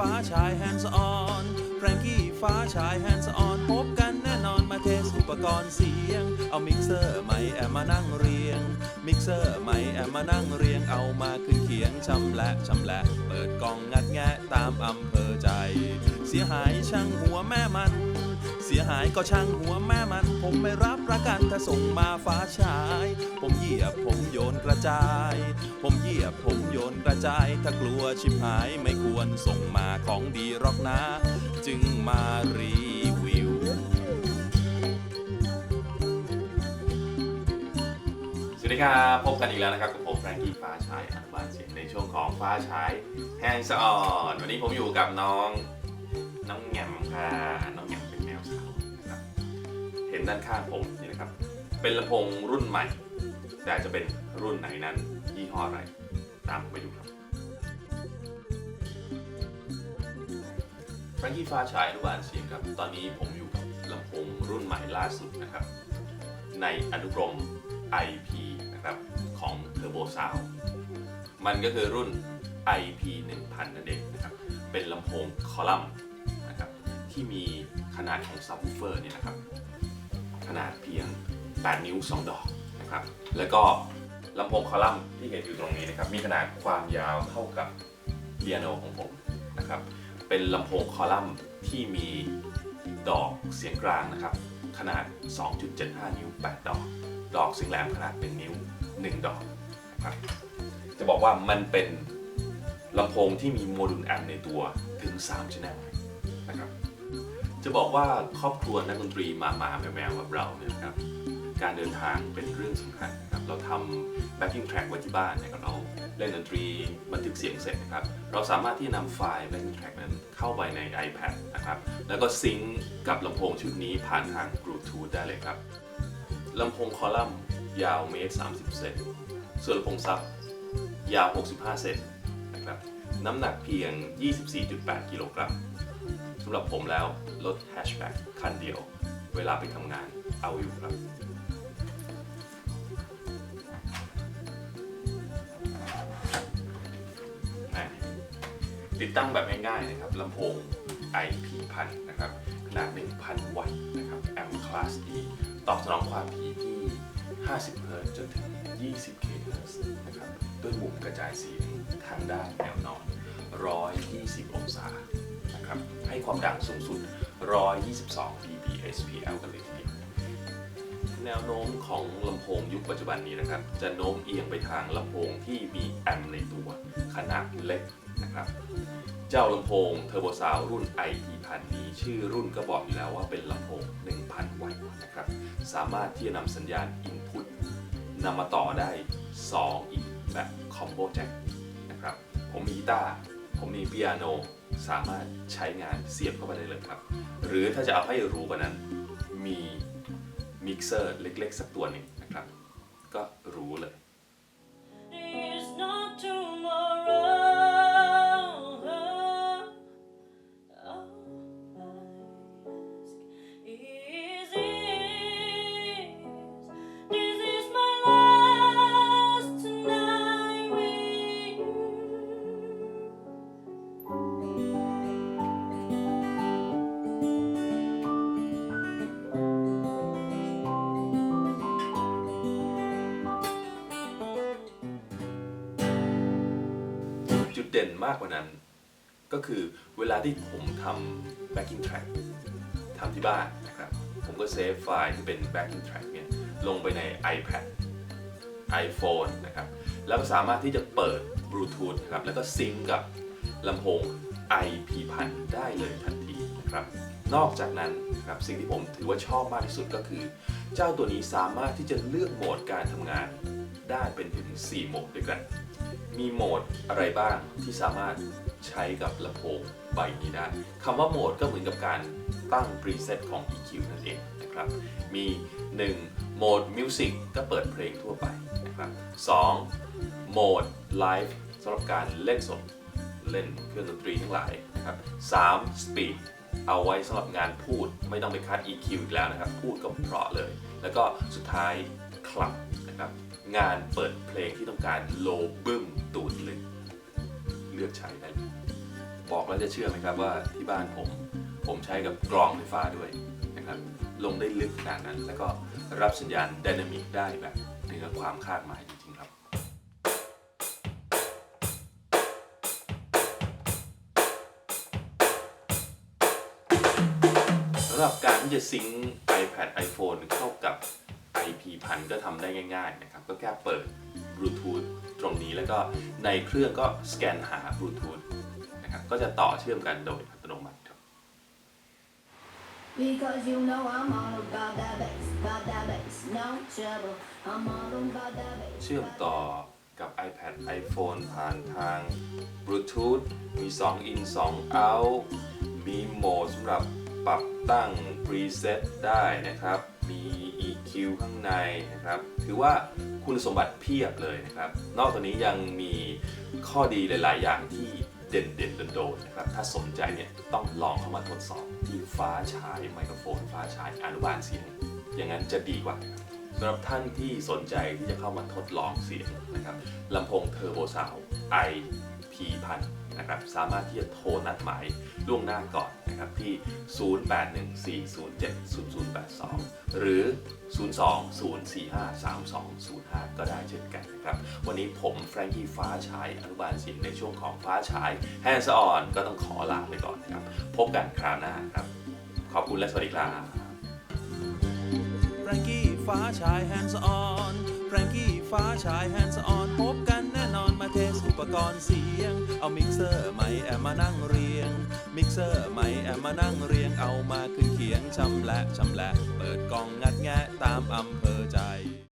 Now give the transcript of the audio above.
ฟ้าชายแฮนส์ออนแฟรงกี้ฟ้าชายแฮนส์ออนพบกันแน่นอนมาเทสอุปกรณ์เสียง เอามิกเซอร์ไมค์แอมมานั่งเรียง มิกเซอร์ไมค์แอมมานั่งเรียงเอามาขึ้นเขียงชำและชำและ เปิดกล่องงัดแงะตามอำเภอใจ เสียหายช่างหัวแม่มัน เสียหายก็ช่างหัวแม่มัน ผมไม่รับประกันถ้าส่งมาฟ้าชาย ผมเหยียบผมโยนกระจาย ผมเหยียบผมโยนกระจาย ถ้ากลัวชิบหายไม่ควรส่งมาของดีรอกนะ จึงมารีวิวสวัสดีครับพบกันอีกแล้วนะครับกับผมแฟรงกี้ฟ้าชายอนุบาลเสียงในช่วงของฟ้าชายแห้งสะออนวันนี้ผมอยู่กับน้อง น้องแหง่มค่ะน้องแหง่มเป็นแมวสาวนะครับเห็นด้านข้างผมนี่นะครับ เป็นลำโพงรุ่นใหม่ แต่จะเป็นรุ่นไหนนั้นยี่ห้ออะไร ตามผมไปดูครับแฟรงกี้ฟ้าชายอนุบาลเสียงครับ ตอนนี้ผมอยู่กับลำโพงรุ่นใหม่ล่าสุดนะครับ ในอนุกรม IP นะครับของ Turbo Sound มันก็คือรุ่น IP 1000 นั่นเองนะครับ เป็นลำโพงคอลัมน์ ที่มีขนาดของซับวูเฟอร์เนี่ยนะครับ ขนาดเพียง 8 นิ้ว 2 ดอกนะครับ แล้วก็ลำโพงคอลัมน์ที่เห็นอยู่ตรงนี้นะครับ มีขนาดความยาวเท่ากับเปียโนของผมนะครับ เป็นลำโพงคอลัมน์ที่มีดอกเสียงกลางนะครับ ขนาด 2.75 นิ้ว 8 ดอก ดอกเสียงแหลมขนาด 1 นิ้ว 1 ดอกนะครับ จะบอกว่ามันเป็นลำโพงที่มีโมดูลแอมป์ในตัวถึง3 channel นะครับ จะบอกว่าครอบครัวนักดนตรีมามาแมวแมวแบบเราเนี่ยนะครับ การเดินทางเป็นเรื่องสำคัญนะครับ เราทำ backing track ไว้ที่บ้านเนี่ยเราเล่นดนตรีบันทึกเสียงเสร็จนะครับ เราสามารถที่จะนำไฟล์ backing track นั้นเข้าไปใน iPad นะครับ แล้วก็ซิงก์กับลำโพงชุดนี้ผ่านทาง Bluetooth ได้เลยครับลำโพงคอลัมน์ยาวเมตร30 เซนส่วนลำโพงซับยาว 65 เซนนะครับ น้ำหนักเพียง 24.8 กิโลกรัมำหรับผมแล้วรถแฮชแบ็กคันเดียว เวลาไปทำงานเอาอยู่ครับอะติดตั้งแบบง่ายๆนะครับลำโพง IP พันนะครับขนาด 1,000 วัตต์นะครับแอมป์คลาส E ตอบสนองความถี่ที่ 50 เฮิรตซ์จนถึง 20เคเฮิรตซ์นะครับ ด้วยมุมกระจายเสียงทางด้านแนวนอน 120 องศา นะครับ ให้ความดังสูงสุด 122 dBSPL กันเลยทีเดียวแนวโน้มของลำโพงยุคปัจจุบันนี้นะครับ จะโน้มเอียงไปทางลำโพงที่มีแอมป์ในตัวขนาดเล็กนะครับ เจ้าลำโพงเทอร์โบซาวรุ่น IP พันนี้ชื่อรุ่นก็บอกอยู่แล้วว่าเป็นลำโพง 1,000 วัตต์นะครับ สามารถที่จะนำสัญญาณ Input นำมาต่อได้ 2 อีกแบบคอมโบแจ็คนะครับ ผมมีกีตาร์ผมมีเปียโนสามารถใช้งานเสียบเข้าไปได้เลยครับ หรือถ้าจะเอาให้รู้กว่านั้น มีมิกเซอร์เล็กๆ สักตัวหนึ่งนะครับ ก็รู้เลย ด่นมากกว่านั้น ก็คือเวลาที่ผมทำ backing track ทำที่บ้านนะครับ ผมก็เซฟไฟล์ที่เป็น backing track เนี่ยลงไปใน iPad iPhone นะครับ แล้วก็สามารถที่จะเปิด Bluetooth นะครับ แล้วก็ซิงกับลำโพง IP พันได้เลยทันทีนะครับ นอกจากนั้นนะครับสิ่งที่ผมถือว่าชอบมากที่สุดก็คือ เจ้าตัวนี้สามารถที่จะเลือกโหมดการทำงานได้เป็นถึง 4 โหมดด้วยกัน มีโหมดอะไรบ้างที่สามารถใช้กับลำโพงใบนี้ได้คำว่าโหมดก็เหมือนกับการตั้ง preset ของ EQ นั่นเองนะครับ มี 1 โหมด Music ก็เปิดเพลงทั่วไปนะครับ 2 โหมด Live สำหรับการเล่นสด เล่นเครื่องดนตรีทั้งหลายนะครับ3 Speed เอาไว้สำหรับงานพูดไม่ต้องไปคัด EQ อีกแล้วนะครับ พูดก็เพราะเลย แล้วก็สุดท้ายคลับนะครับ งานเปิดเพลงที่ต้องการโลบึ้มตูดลึกเลือกใช้ได้บอกแล้วจะเชื่อไหมครับว่าที่บ้านผมผมใช้กับกรองไฟฟ้าด้วยนะครับลงได้ลึกขนาดนั้น แล้วก็รับสัญญาณไดนามิกได้แบบเหนือความคาดหมายจริงๆครับสำหรับการที่จะซิงค์ iPad i ทำได้ง่ายๆนะครับก็แค่เปิด Bluetooth ตรงนี้แล้วก็ในเครื่องก็สแกนหา Bluetooth นะครับก็จะต่อเชื่อมกันโดยอัตโนมัติครับ Because you know I'm all about that bass, about that bass, no trouble. I'm all about that bass. เชื่อมต่อกับ iPad iPhone ผ่านทาง Bluetooth มี 2 in 2 out มีโหมดสำหรับ ปรับตั้ง preset ได้นะครับ มี EQ ข้างในนะครับ ถือว่าคุณสมบัติเพียบเลยนะครับ นอกจากนี้ยังมีข้อดีหลาย ๆ อย่างที่เด่นเด่นๆโดนๆนะครับ ถ้าสนใจเนี่ยต้องลองเข้ามาทดสอบที่ฟ้าฉายไมโครโฟน ฟ้าฉายอนุบาลเสียง อย่างนั้นจะดีกว่าสำหรับท่านที่สนใจที่จะเข้ามาทดลองเสียงนะครับลำโพงเทอร์โบซาว IP พันนะครับสามารถที่จะโทรนัดหมายล่วงหน้าก่อนนะครับที่ 0814070082 หรือ 02-045-3205 ก็ได้เช่นกันนะครับ วันนี้ผมแฟรงกี้ฟ้าฉายอนุบาลเสียงในช่วงของฟ้าฉายแฮนส์ออนก็ต้องขอลาไปก่อนนะครับ พบกันคราวหน้าครับ ขอบคุณและสวัสดีครับแฟรงกี้ฟ้าชายแฮนส์ออนแฟรงกี้ฟ้าชายแฮนส์ออนพบกัน ปกรณ์เสียง เอามิกเซอร์ใหม่แอบมานั่งเรียง มิกเซอร์ใหม่แอบมานั่งเรียง เอามาขึ้นเขียงชำและชำและ เปิดกล่องงัดแงะตามอำเภอใจ